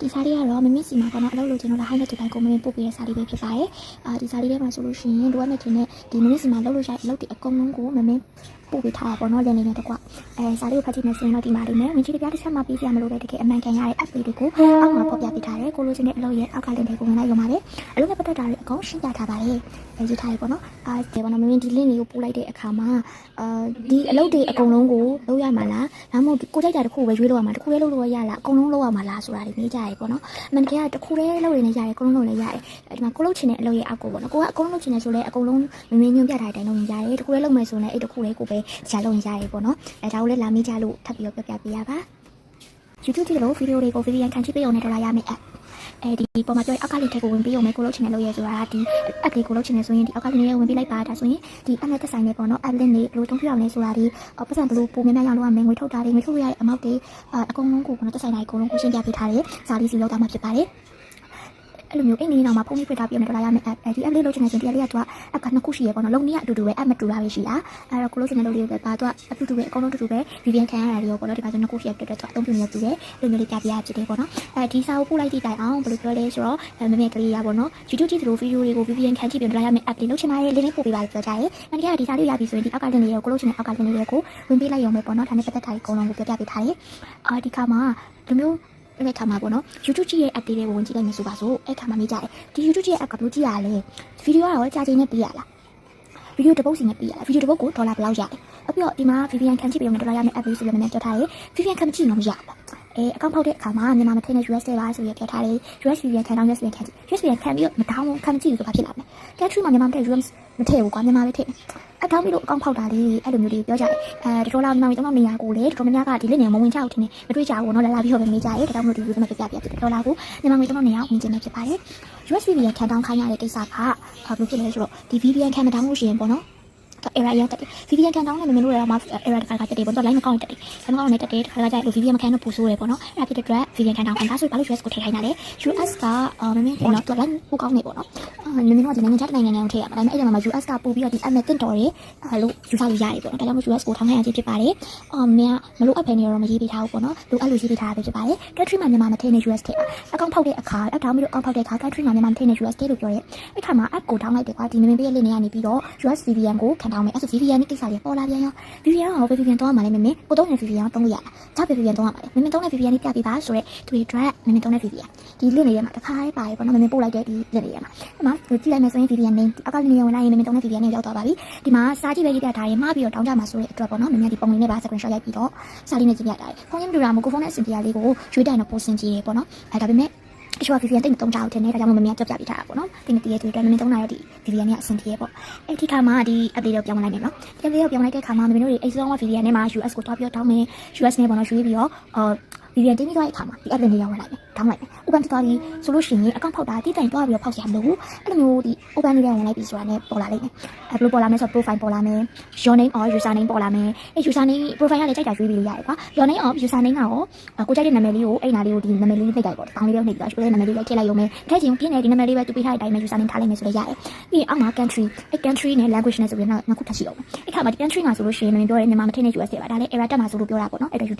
ဒီစာလေးကတော့မမစ်စီမှာပေါ့နော်အလုပ်လုပ်ချင်တော့လာဟိုင်းတဲ့ဒီတိုင်းကိုမင်းပို့ပေးတဲ့စာလေးပဲဖြစ်ပါတယ်အာဒီစာလေးထဲမှာဆိုလို့ရှိရင်လိုအပ်မဲ့ခြင်းနဲ့ဒီမမစ်စီမှာလုပ်လို့ရတဲ့အလုပ်တွေအကုန်လုံးကိုမမင်းပို့ပေးထားတာပေါ့နော်လင်းနေနဲ့တကွ အဲစာလေးကိုဖတ်ကြည့်မယ်ဆိုရင်တော့ဒီမှာလေးမယ်ဝင်ကြည့်ကြတစ်ချက်မှပြီးပြမလို့ပဲတကယ်အမှန်ကန်ရတဲ့ app လေးတွေကိုအောက်မှာဖော်ပြပေးထားတယ်ကိုလိုချင်တဲ့အလုပ်ရဲ့အောက်ကလင်းတွေကိုဝင်လိုက်ရုံပါတယ်အလုပ်နဲ့ပတ်သက်တာတွေအကုန်ရှင်းပြထားပါတယ်အဲရေးထားရပေါ့နော်အာဒီပေါ့နော်မမင်းဒီ link လေးကိုပို့လိုက်တဲ့အခါမှာအာဒီအလုပ်တွေအကုန်လုံးကိုလုပ်ရမှာလားဒါမှမဟုတ်ကိုကြိုက်တာတစ်ခုပဲရွေးလို့ရမှာတစ်ခုပဲလုပ်လို့ရလားအကုန်လုံးလုပ်ရမှာလားဆိုတာတွေနေကြရပေါ့နော်အမှန်တကယ်ကတစ်ခုတည်းလုပ်ရနေရတယ်အကုန်လုံးလုပ်လည်းရတယ်အဲဒီမှာကိုလုပ်ချင်တဲ့အလုပ်ရဲ့အောက်ကိုပေါ့နော်ကိုကအကုန်လုံးလုပ်ချင်တယ်ဆိုလဲအကုန်လုံးမင်းမင်းညွှန်ပြထားတဲ့အတိုင်းလုပ်ရင်ရတယ်တစ်ခုတည်းလုပ်မယ်ဆိုရင်အဲ့တစ်ခုတည်းကိုပဲရှာလုပ်ရင်ရတယ်ပေါ့နော်အဲဒါကိုလည်းလာမေးကြလို့ထပ်ပြီးတော့ပြပြပေးရပါ YouTube ကြည့်လို့ဗီဒီယိုတွေကို VPN ခံချိပေးအောင်နဲ့တော့လာရမယ်အအဲဒီပေါ်မှာပြောရင်အောက်ကလေးထက်ကိုဝင်ပြီးအောင်မယ်ကိုလုပ်ချင်တဲ့လုပ်ရဲဆိုတာဒီ app လေးကိုလုပ်ချင်တယ်ဆိုရင်ဒီအောက်ကလေးလေးဝင်ပြီးလိုက်ပါဒါဆိုရင်ဒီ app နဲ့သက်ဆိုင်နေပေါ့နော် app link တွေဘယ်လိုတုံးပြအောင်လဲဆိုတာဒီပတ်စံဘယ်လိုပုံများများရအောင်လုပ်ရမယ်ငွေထုတ်တာတွေငွေထုတ်ရတဲ့အမောက်တွေအကုန်လုံးကိုပေါ့နော်သက်ဆိုင်တာအကုန်လုံးကိုရှင်းပြပေးထားတယ်ဇာလီစီလောက်တာမှဖြစ်ပါတယ် အဲ့လိုမျိုးအိမ်နေနောက်မှာဖုန်းလေးဖွင့်ထားပြီးတော့လာရမယ် app အဲဒီ app လေးလုပ်ချင်တဲ့ဆိုဒီ app လေးကသူက app ကနှစ်ခုရှိရပေါ့နော်လုံးနည်းအတူတူပဲ app မတူတာပဲရှိတာအဲ့တော့ကိုလို့ချင်တဲ့လုပ်လေးတွေပဲပါသူကအတူတူပဲအကုန်လုံးတူတူပဲ VPN ခံရတာတွေရောပေါ့နော်ဒီမှာဆိုနှစ်ခုရှိရပြတဲ့သူအသုံးပြုနေတူတယ်လိုမျိုးလေးပြပြရဖြစ်တယ်ပေါ့နော်အဲဒီစာကိုပို့လိုက်တဲ့တိုင်အောင်ဘယ်လိုပြောလဲဆိုတော့မမေကလေးရပေါ့နော် YouTube ကြည့်သလိုဗီဒီယိုတွေကို VPN ခံကြည့်ပြီးတော့လာရမယ် app လေးလုပ်ချင်ပါတယ် link ပို့ပေးပါလို့ပြောကြတယ်။အန်ဒီကဒီစာလေးရပြီဆိုရင်ဒီအောက်က link လေးကိုကိုလို့ချင်တဲ့အောက်က link လေးကိုဝင်ပေးလိုက်ရုံပဲပေါ့နော်ဒါနဲ့ပတ်သက်တာကြီးအကုန်လုံးကိုပြောပြပေးထားတယ်။အာဒီခါမှာဒီမျိုး အဲ့ခါမှာပေါ့နော် YouTube ကြည့်ရဲ့ app လေးတွေကိုဝင်ကြည့်လိုက်မယ်ဆိုပါစို့အဲ့ခါမှာမေးကြတယ်ဒီ YouTube ကြည့်ရဲ့ app ကဘယ်လိုကြည့်ရလဲဗီဒီယိုကတော့ကြာချိန်နဲ့ပြီးရလားဗီဒီယိုတစ်ပုတ်စီနဲ့ပြီးရလားဗီဒီယိုတစ်ပုတ်ကိုဒေါ်လာဘယ်လောက်ရလဲအပြီးတော့ဒီမှာ VPN ခံကြည့်ပြီးတော့ဒေါ်လာရမယ့် app လေးဆိုလည်းမနေ့ပြောထားတယ် VPN ခံမကြည့်တော့မရဘူး အဲအကောင့်ဖောက်တဲ့အခါမှာမြန်မာမထည့်တဲ့ US တွေပါဆိုရပြောထားတယ် US VPN ခံတော့ US VPN ခံကြည့် US VPN ခံပြီးတော့မတောင်းခံမကြည့်ဘူးဆိုဘာဖြစ်လာမလဲ country မှာမြန်မာမထည့် US မထည့်ဘူးကွာမြန်မာပဲထည့်အတောင်းပြီးတော့အကောင့်ဖောက်တာလေးအဲ့လိုမျိုးတွေပြောကြတယ်အဲတော်တော်လာမြန်မာပြည်တော့နေရာကိုလေတော်တော်များများကဒီလက်နေမဝင်ကြဘူးထင်တယ်မတွေ့ကြဘူးเนาะလာလာပြီးတော့ပဲမေးကြတယ်ဒါကြောင့်မလို့ဒီလိုမှပြပြပြတော်တော်လာကိုမြန်မာပြည်တော့နေရာဝင်ကျင်နေဖြစ်ပါတယ် US VPN ခံတောင်းခိုင်းရတဲ့ကိစ္စကဘာလို့ဖြစ်လဲဆိုတော့ဒီ VPN ခံမတောင်းလို့ရှိရင်ပေါ့နော် error ရတက်တယ် VPN ကန်တောင်းနဲ့မင်းတို့လည်းမှာ error တစ်ခါတစ်ခါတက်တယ်ပေါ့တော့ line မကောင်းတက်တယ် line မကောင်းနဲ့တက်တယ်တစ်ခါတစ်ခါကျလို့ VPN မခံတော့ပူဆိုးတယ်ပေါ့နော်အဲ့ဒါဖြစ်တဲ့အတွက် VPN ကန်တောင်းခံဒါဆိုဘာလို့ US ကိုထည့်ခိုင်းတာလဲ US ကအာမင်းမင်းကတော့ line ပူကောင်းနေပေါ့နော်အာမင်းမင်းတို့ကဒီနိုင်ငံခြားနိုင်ငံနိုင်ငံကိုထည့်ရမှာဒါပေမဲ့အဲ့ဒီမှာ US ကပို့ပြီးတော့ဒီ app နဲ့တင်တော်တယ်အဲ့လိုယူဆလို့ရတယ်ပေါ့နော်ဒါကြောင့်မို့ US ကိုထောင်းခိုင်းရခြင်းဖြစ်ပါတယ်အော်မင်းကမလို့အပ်ဖယ်နေတော့မရေးပေးထားဘူးပေါ့နော်လိုအပ်လို့ရေးပေးထားတာပဲဖြစ်ပါတယ် country မှာမြန်မာမထည့်နေ US ထည့်အကောင့်ဖောက်တဲ့အခါအတောင်းပြီးတော့အကောင့်ဖောက်တဲ့အခါ country မှာမြန်မာမထည့်နေ US ထည့်လို့ပြောရဲအဲ့ခါမှာ app ကိုထောင်းလိုက်တယ်ကွာဒီမင်းမင်းပေးတဲ့လင်းနေကနေပြီးတော့ US VPN ကိုခံထောင်းမယ်အဲ့ဆို VPN နဲ့ကိစ္စလေးပေါ်လာပြန်ရော VPN ကဟော VPN တော့မှာလဲမင်းမင်းကိုတော့နေ VPN တော့လို့ရလားဂျာ VPN တော့မှာလဲမင်းမင်းတော့နေ VPN လေးပြပေးပါဆိုတော့သူတွေ track မင်းမင်းတော့နေ VPN ဒီလင်းလေးထဲမှာတစ်ခါလေးပါတယ်ပေါ့နော်မင်းမင်းပို့လိုက်တဲ့ဒီလင်းလေးထဲမှာအဲ့မှာကြည့်လိုက်မယ်ဆိုရင် VPN name ဒီအောက်ကလင်းလေးဝင်လိုက်ရင်မင်းမင်းတော့နေ VPN နဲ့ရောက်သွားပါပြီဒီမှာစာကြည့်ပဲရေးပြထားရင်မှားပြီးတော့တောင်းကြမှာဆိုတဲ့အတွက်ပေါ့နော်မင်းမင်းဒီပုံလေးနဲ့ပါ screenshot ရိုက်ပြီးတော့စာလေးနဲ့ကြည့်ပြထားတယ်ဖုန်းရင်းပြတာမကိုဖုန်းနဲ့အစဉ်တရားလေးကိုရွေးတိုင်တော့ပိုစင်ကြည့်တယ်ပေါ့နော်အဲဒါပေမဲ့ အချို့ VPN တိတ်မတုံးကြဘူးတင်နေဒါကြောင့်မမများကြပြပြထားတာပေါ့နော်တင်မတည်ရတဲ့အတွက်မမတုံးတာတော့ဒီ VPN နဲ့အဆင်ပြေပေါ့အဲ့ဒီခါမှာဒီ app လေးတော့ပြောင်းလိုက်မယ်နော်ဒီ app လေးတော့ပြောင်းလိုက်တဲ့ခါမှာမမတို့တွေအဲ့ဆုံးက VPN နဲ့မှာ US ကိုတွားပြောတောင်းမယ် US နဲ့ပေါ့နော်ရွေးပြီးတော့အာ VPN တင်းပြီးသွားတဲ့အခါမှာဒီ app လေးရောက်ဝင်လိုက်မယ်တောင်းလိုက်မယ် open သွားပြီးဆိုလို့ရှိရင်အကောင့်ဖောက်တာတည်တိုင်တွားပြီးတော့ဖောက်စရာမလိုဘူးအဲ့လိုမျိုးဒီ open လေးဝင်လိုက်ပြီးဆိုတာနဲ့ပေါ်လာလိမ့်မယ်အဲ့ဘယ်လိုပေါ်လာမလဲဆိုတော့ profile ပေါ်လာမယ် your name or user name ပေါ်လာမယ်အဲ့ user name profile ကလည်းကြိုက်တာရွေးပြီးလို့ရတယ်ကွာ your name or user name ကရောကိုကြိုက်တဲ့နာမည်လေးကိုအဲ့နာလေးကိုဒီနာမည်လေးနှိပ်လိုက်ပေါ့တောင်းလေးတော့နှိပ်ပြီးတော့ကိုကြိုက်တဲ့နာမည်လေးကိုထည့်လိုက်ရုံပဲထည့်ချင်ပြင်းနေဒီနာမည်လေးပဲသူပေးထားတဲ့အတိုင်းပဲ user name ထားလိုက်မယ်ဆိုလည်းရတယ်ပြီးရင်အောက်မှာ country အဲ့ country နဲ့ language နဲ့ဆိုရင်တော့နှစ်ခုထပ်ရှိအောင်အဲ့ခါမှာဒီ country မှာဆိုလို့ရှိရင်မင်းပြောရဲမြန်မာမထည့်နေ US ထည့်ပါဒါလည်း error တက်မှာဆိုလို့ပြောတာပေါ့နော်အဲ့တော့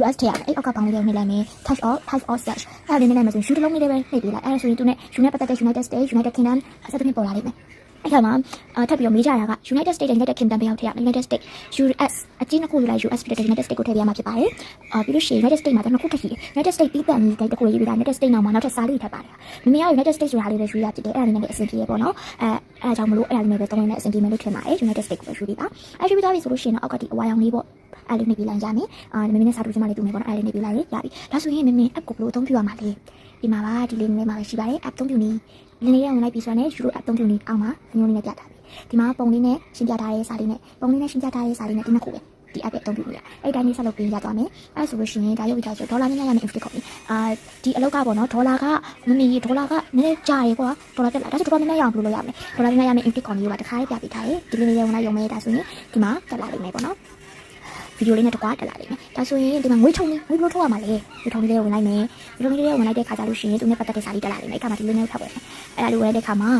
US ထည့်ရမယ်အဲ့အောက်ကပေါင်းလေးကိုနှိပ်လိုက်မယ် touch or touch or search အဲ့ဒါလေးနဲ့မှဆိုရင် shoot တစ်လုံးလေးပဲနှိပ်ပေးလိုက်အဲ့ဒါဆိုရင်သူနဲ့ you နဲ့ပတ်သက်တဲ့ United States United Kingdom အစသဖြင့်ပေါ်လာလိမ့်မယ် အဲ့ခါမှာအထပ်ပြီးတော့မေးကြတာက United States နဲ့ United Kingdom ပဲရောက်ထည့်ရမယ် United States US အကြီးနှစ်ခုယူလိုက် US ဖြစ်တဲ့ United States ကိုထည့်ပြရမှာဖြစ်ပါတယ်။အာပြီးလို့ရှိရင် United States မှာတော့နှစ်ခုထည့်ရှိတယ်။ United States ပြီးပန်ပြီးတိုင်းတစ်ခုလေးရေးပြီးတာ United States နောက်မှာနောက်ထပ်စားလေးထပ်ပါတယ်။မမေက United States ဆိုတာလေးပဲယူရဖြစ်တယ်။အဲ့ဒါလေးနဲ့အဆင်ပြေရပေါ့နော်။အဲအဲအကြောင်းမလို့အဲ့ဒါလေးနဲ့ပဲသုံးနေတဲ့အဆင်ပြေမယ်လို့ထင်ပါတယ်။ United States ကိုပဲယူပြီးပါ။အဲယူပြီးသွားပြီဆိုလို့ရှိရင်တော့အောက်ကဒီအဝါရောင်လေးပေါ့။အဲ့လေးနေပြီးလိုက်ရမယ်။အာမမေနဲ့စာတူချင်မလေးတူမယ်ပေါ့နော်။အဲ့လေးနေပြီးလိုက်ရပြီ။ဒါဆိုရင်မမေ app ကိုဘယ်လိုအသုံးပြုရမှာလဲ။ဒီမှာပါဒီလေးနဲ့မှာပဲရှိပါတယ်။ app သုံးပြုနည်း လင်းလေးနဲ့ဝင်လိုက်ပြီးဆိုတော့ Euro app သုံးပြုနည်းအောက်မှာမျိုးလေးနဲ့ပြထားပြီ။ဒီမှာပုံလေးနဲ့ရှင်းပြထားတဲ့စာလေးနဲ့ပုံလေးနဲ့ရှင်းပြထားတဲ့စာလေးနဲ့ဒီနှစ်ခုပဲဒီ app ရဲ့အသုံးပြုလို့ရအဲ့တိုင်းလေးဆက်လုပ်ပြီးရသွားမယ်အဲ့ဆိုလို့ရှိရင်ဒါရုပ်ပြီးသားဆိုဒေါ်လာနဲ့ရမယ် infinite ခေါ်ပြီအာဒီအလောက်ကပေါ့နော်ဒေါ်လာကမမီဒေါ်လာကနည်းနည်းကြာရေကွာဒေါ်လာတက်လာဒါဆိုဒေါ်လာနဲ့ရအောင်ဘယ်လိုလုပ်ရမလဲဒေါ်လာနဲ့ရမယ် infinite ခေါ်နေရောပါတခါလေးပြပေးထားတယ်ဒီလေးလေးရုံလိုက်ရုံမဲဒါဆိုရင်ဒီမှာတက်လာလိမ့်မယ်ပေါ့နော် ဗီဒီယိုလေးနဲ့တကွာတက်လာလိမ့်မယ်ဒါဆိုရင်ဒီမှာငွေထုံလေးငွေဘယ်လိုထုတ်ရမှာလဲငွေထုံလေးလေးဝင်လိုက်မယ်ငွေထုံလေးလေးဝင်လိုက်တဲ့ခါကျလို့ရှိရင်သူနဲ့ပတ်သက်တဲ့စာလေးတက်လာလိမ့်မယ်အဲ့ခါမှာဒီလေးနဲ့ထပ်ဝင်မယ်အဲ့ဒါလေးဝင်တဲ့ခါမှာ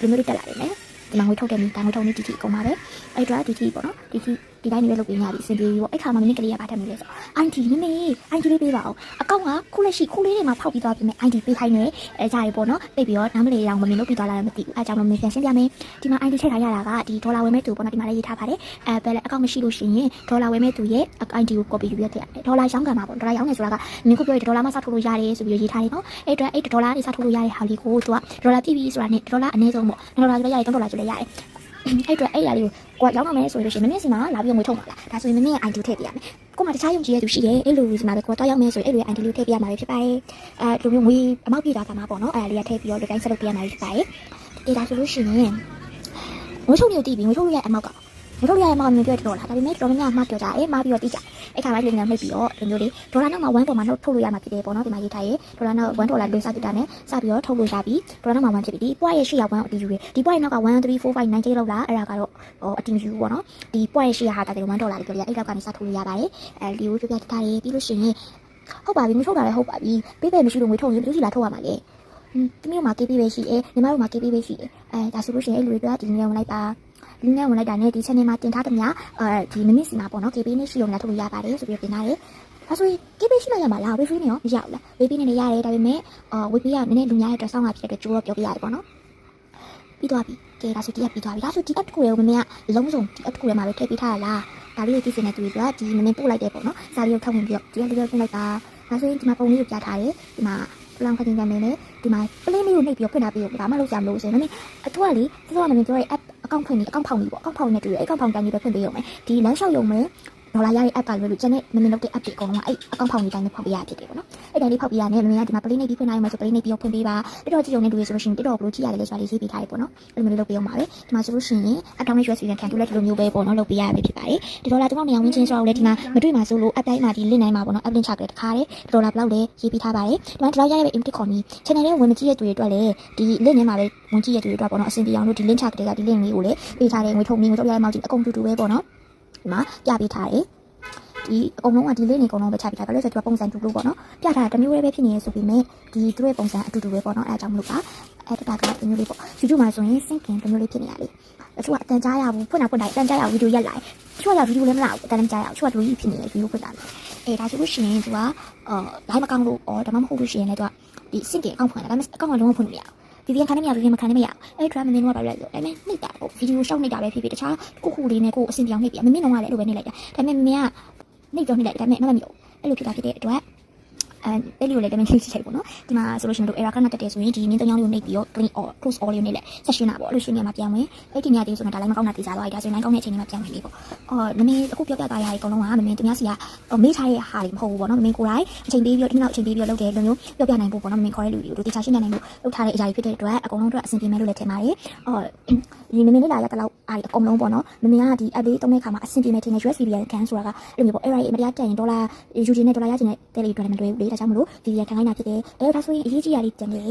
ဒီလိုမျိုးတက်လာလိမ့်မယ်ဒီမှာငွေထုတ်တယ်နီးဒါငွေထုတ်နေတီတီအကုန်ပါပဲအဲ့တော့တီတီပေါ့နော်တီတီ ဒီတိုင်းလေးပဲလုပ်ပေးညာပြီအဆင်ပြေပြီပေါ့အဲ့ခါမှာမင်းကလေးကဘာထပ်မိလဲဆို ID နမေ ID လေးပေးပါအောင်အကောင့်ကခုလက်ရှိခုလေးတွေမှာဖောက်ပြီးသွားပြီမဲ့ ID ပေးခိုင်းနေအဲကြရပေါ့နော်ပြပြီးတော့နားမလေးအောင်မမြင်လို့ပြီးသွားလာလည်းမသိဘူးအဲကြောင့်မမင်းပြန်ရှင်းပြမယ်ဒီမှာ ID ထည့်ထားရတာကဒီဒေါ်လာဝယ်မဲ့သူပေါ့နော်ဒီမှာလည်းရေးထားပါတယ်အဲပဲလေအကောင့်မရှိလို့ရှိရင်ဒေါ်လာဝယ်မဲ့သူရဲ့ ID ကို copy ယူပြီးထည့်ရတယ်ဒေါ်လာရောင်းကမှာပေါ့ဒေါ်လာရောင်းနေဆိုတာကမင်းခုပြောရဒေါ်လာမှစထုတ်လို့ရတယ်ဆိုပြီးရေးထားတယ်နော်အဲ့အတွက်အဲ့ဒေါ်လာနေစထုတ်လို့ရတဲ့ဟာလေးကိုသူကဒေါ်လာပြည့်ပြီဆိုတာနဲ့ဒေါ်လာအနည်းဆုံးပေါ့ဒေါ်လာဆိုလည်းရတယ်ဒေါ်လာဆိုလည်းရတယ် အဲ့အတွက်အဲ့ရလေးကိုကိုရောင်းတော့မယ်ဆိုလို့ရှိရင်မင်းစီမှာလာပြီးငွေထုတ်ပါလားဒါဆိုရင်မင်းရဲ့ ID ထည့်ပြရမယ်ကိုမှတခြားယုံကြည်ရသူရှိတယ်အဲ့လိုဒီမှာပဲကိုတော့ရောက်မယ်ဆိုရင်အဲ့လို ID လေးထည့်ပြရမှာပဲဖြစ်ပါတယ်အဲလိုမျိုးငွေအမောက်ပြတာကမှာပေါ့နော်အဲ့ဒါလေးကထည့်ပြီးတော့ဒီတိုင်းဆက်လုပ်ပြရမှာဖြစ်ပါတယ်ဒီဒါဆိုလို့ရှိရင်ငွေထုတ်လို့တည်ပြီးငွေထုတ်လို့ရအမောက်က ငွေထုတ်လို့ရအမောက်ကမြင်ပြတော့လားဒါပေမဲ့တော်တော်များများမှားပြောကြတယ်မှားပြီးတော့တိကျအဲ့ခါမှလည်းငါနှိပ်ပြီးတော့ဒီမျိုးလေးဒေါ်လာနောက်မှာ1ပေါ်မှာနှုတ်ထုတ်လို့ရမှာဖြစ်တယ်ပေါ့နော်ဒီမှာရေးထားရဲဒေါ်လာနောက်1ဒေါ်လာလွှဲစားပြတာနဲ့စပြီးတော့ထုတ်လို့ရပြီဒေါ်လာနောက်မှာ1ဖြစ်ပြီဒီ point ရဲ့ရှေ့ရောက်1အတီးယူရဒီ point နောက်က1 3 4 5 9 10လောက်လားအဲ့ဒါကတော့ဟိုအတီးယူပေါ့နော်ဒီ point ရဲ့ရှေ့ဟာတာတယ်1ဒေါ်လာလေးပြောပြအဲ့လောက်ကနေစထုတ်လို့ရပါတယ်အဲလီကိုပြပြထားတယ်ပြီးလို့ရှိရင်ဟုတ်ပါပြီမထုတ်တာလည်းဟုတ်ပါပြီပေးပဲမရှိလို့ငွေထုတ်ရင်ဘယ်လိုစီလာထုတ်ရမှာလဲဟင်းတမျိုးမှာ KP ပဲရှိတယ်ညီမတို့မှာ KP ပဲရှိတယ်အဲဒါဆိုလို့ရှိရင်အဲ့လူတွေကဒီနေရာဝင်လိုက်ပါ လူနဲ့ဝင်လိုက်တာနဲ့ဒီ channel မှာတင်ထားသမျှအဲဒီမိနစ်စီမှာပေါ့နော် KP နဲ့ရှိလို့လည်းထုတ်လို့ရပါတယ်ဆိုပြီးပြင်ထားတယ်ဒါဆိုရင် KP ရှိလိုက်ရမှာလားဝေးဖီးနေရောမရဘူးလားဝေးဖီးနေနေရတယ်ဒါပေမဲ့အာဝေးဖီးကနည်းနည်းလူများတဲ့အတွက်ဆောင်းတာဖြစ်တဲ့အတွက်ကြိုးတော့ပြောပြရတယ်ပေါ့နော်ပြီးသွားပြီကဲဒါဆိုဒီကပြီးသွားပြီဒါဆိုဒီ app တစ်ခုရဲ့ကိုမမေကလုံးစုံဒီ app တစ်ခုရဲ့မှာပဲထည့်ပေးထားရလားဒါလေးကိုကြည့်စင်နေသူတွေကဒီမမေပို့လိုက်တယ်ပေါ့နော်စာလေးကိုထောက်ဝင်ပြီးတော့ဒီကလေးကိုပြင်လိုက်ပါဒါဆိုရင်ဒီမှာပုံလေးကိုပြထားတယ်ဒီမှာလောင်ခတင်ကြမယ်လေဒီမှာပလင်းလေးကိုနှိပ်ပြီးတော့ဖွင့်ထားပြီးတော့ဘာမှလုပ်ကြမလို့ဆိုရင်မမေအထူးကလေသူကမမေပြောရဲ app အကောင့်ဖွင့်ပြီးအကောင့်ဖောင်ပြီးပေါ့အကောင့်ဖောင်နဲ့တူတယ်အကောင့်ဖောင်တိုင်းပြီးပဲဖွင့်ပေးရုံပဲဒီလမ်းလျှောက်ရုံပဲ ဒေါ်လာရတဲ့ app ကလွယ်လို့ကျန်တဲ့မမင်းလုပ်တဲ့ app တွေအကုန်လုံးကအဲ့အကောင့်ဖောင်ဒီတိုင်းပဲဖောက်ပေးရဖြစ်တယ်ပေါ့နော်အဲ့တိုင်းလေးဖောက်ပေးရတယ်မမင်းကဒီမှာ play နေပြီးဖွင့်ထားရမှာဆို play နေပြီးဖွင့်ပေးပါတက်တော့ကြည့်ရုံနဲ့တူရဆိုလို့ရှိရင်တက်တော့ဘလို့ကြည့်ရတယ်လဲဆိုတာလေးရေးပေးထားရပေါ့နော်အဲ့လိုမျိုးလုပ်ပေးအောင်ပါပဲဒီမှာဆိုလို့ရှိရင် account နဲ့ USB နဲ့ခံတူလက်ဒီလိုမျိုးပဲပေါ့နော်လုပ်ပေးရပဲဖြစ်ပါတယ်ဒီဒေါ်လာကျွန်တော်နေအောင်ဝင်ချင်းဆိုတော့လေဒီမှာမတွေ့မှာဆိုလို့ app တိုင်းမှာဒီ link တိုင်းမှာပေါ့နော် app link ချကြတဲ့တခါလေဒေါ်လာဘလောက်လဲရေးပေးထားပါတယ်ဒီမှာဒေါ်လာရရဲ့ input ခေါ်နီ channel လေးဝင်မကြည့်ရတဲ့တွေအတွက်လည်းဒီ link ထဲမှာပဲဝင်ကြည့်ရတဲ့တွေအတွက်ပေါ့နော်အဆင်ပြေအောင်လို့ဒီ link ချကြတဲ့ကဒီ link လေးကိုလည်းပေးထားတယ်ငွေထုတ်မင်းငွေထုတ်ရတဲ့မောက်ကြီးအကုန်တူတူပဲပေါ့နော် ဒီမှာပြပေးထားတယ်ဒီအကုန်လုံးကဒီလေးနေအကုန်လုံးပဲချပြထားတယ်ဘာလို့လဲဆိုတော့ပုံစံတူလို့ပေါ့နော်ပြထားတာတစ်မျိုးလေးပဲဖြစ်နေရဆိုပေမဲ့ဒီသူတို့ရဲ့ပုံစံအတူတူပဲပေါ့နော်အဲအကြောင်းမလို့ပါအဲတတာကတစ်မျိုးလေးပေါ့ YouTube မှာဆိုရင် sync ခင်တစ်မျိုးလေးဖြစ်နေရလေအချို့ကအတန်ကြားရဘူးဖွင့်တာဖွင့်တာအတန်ကြားရဗီဒီယိုရက်လိုက်ချို့ကဗီဒီယိုလည်းမလာဘူးအတန်လည်းကြားရအောင်ချို့ကလူကြီးဖြစ်နေတယ်ဗီဒီယိုဖွင့်တာအဲဒါဆိုလို့ရှိရင်သူကအာလိုင်းမကောင်းလို့ဩဒါမှမဟုတ်လို့ရှိရင်လည်းသူကဒီ sync ခင်အကောင့်ဖွင့်တာဒါပေမဲ့အကောင့်ကလုံးဝဖွင့်လို့မရဘူး VPN ခံနေမရ VPN မခံနေမရအဲ့ drama မင်းတို့ကဘာလဲဆိုဒါပေမဲ့နှိပ်တာပေါ့ဗီဒီယိုရှောက်နှိပ်တာပဲဖြစ်ဖြစ်တခြားခုခုလေးနဲ့ကိုအဆင်ပြေအောင်နှိပ်ပြမင်းတို့ကလည်းအဲ့လိုပဲနှိပ်လိုက်တာဒါပေမဲ့မင်းကနှိပ်တော့နှိပ်လိုက်ဒါပေမဲ့မမမီဘူးအဲ့လိုဖြစ်တာဖြစ်တဲ့အတွက် အဲအဲ့လိုလည်းတမင်လေးချိတ်ပေါ့နော်ဒီမှာဆိုလို့ရှိရင်တို့ error ကနတက်တယ်ဆိုရင်ဒီနင်းသုံးချောင်းလေးကိုနှိပ်ပြီးတော့ clean or close all လေးကိုနှိပ်လိုက် session တာပေါ့အဲ့လိုရှင်းနေမှာပြန်ဝင်အဲ့ဒီညသေးဆိုတော့ဒါလည်းမကောင်းတာသိကြတော့အဲ့ဒါဆိုရင်ကောင်းတဲ့အချိန်တွေမှာပြန်ဝင်လေးပေါ့အော်မမေအခုပြောပြသွားရတဲ့အကုန်လုံးကမမေသူများစီကမေးထားတဲ့ဟာတွေမဟုတ်ဘူးပေါ့နော်မမေကိုယ်တိုင်အချိန်ပေးပြီးတော့ဒီနောက်အချိန်ပေးပြီးတော့လုပ်တယ်လို့မျိုးပြောပြနိုင်ဖို့ပေါ့နော်မမေခေါ်တဲ့လူတွေကိုတေချာရှင်းနိုင်နိုင်လို့လုပ်ထားတဲ့အရာတွေဖြစ်တဲ့အတွက်အကုန်လုံးအတွက်အဆင်ပြေမယ်လို့လည်းထင်ပါတယ်အော်ဒီမမေလေးလာရတဲ့လောက်အားအကုန်လုံးပေါ့နော်မမေကဒီ app လေးတုံးတဲ့ခါမှာအဆင်ပြေမယ်ထင်တယ် USB ပြန်ကန်ဆိုတာကအဲ့လိုမျိုးပေါ့ error အမတရားတက်ရင်ဒေါ်လာယူချင်တဲ့ဒေါ်လာရချင်တဲ့တဲ့လေးအတွက်လည်းမတွေ့ဘူးလေဒါကြောင့်မလို့ VPN ခံခိုင်းတာဖြစ်တယ်။အဲဒါဆိုရင်အရေးကြီးရလေးတင်လေ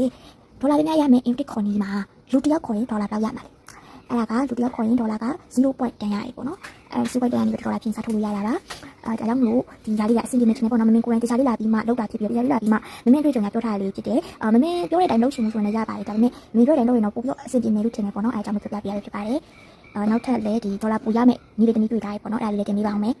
ဒေါ်လာပဲများရမယ် input ခေါ်နေမှာလူတစ်ယောက်ခေါ်ရင်ဒေါ်လာဘယ်လောက်ရမှာလဲ။အဲ့ဒါကလူတစ်ယောက်ခေါ်ရင်ဒေါ်လာက0.10တန်ရတယ်ပေါ့နော်။အဲ0.10တန်ကနေဒေါ်လာပြင်စားထုတ်လို့ရတာပါ။အဲဒါကြောင့်မလို့ဒီຢာလေးကအဆင်ပြေနေတယ်ပေါ့နော်မမင်းကိုယ်တိုင်တခြားလေးလာပြီးမှလောက်တာဖြစ်ပြီးတရားလေးလာပြီးမှမမင်းတွေ့ကြုံရပြောထားရလေးဖြစ်တယ်။အာမမင်းပြောတဲ့အတိုင်းလုပ်ရှင်လို့ဆိုရင်လည်းရပါတယ်ဒါပေမဲ့မင်းပြောတဲ့အတိုင်းလုပ်ရင်တော့ပိုပြီးအဆင်ပြေမယ်လို့ထင်တယ်ပေါ့နော်။အဲဒါကြောင့်မပြောပြပြရဖြစ်ပါတယ်။အာနောက်ထပ်လည်းဒီဒေါ်လာပူရမယ်ညီလေးတမီးတွေ့ထားရပေါ့နော်။အဲဒါလေးလည်းတင်ပေးပါအောင်မယ်။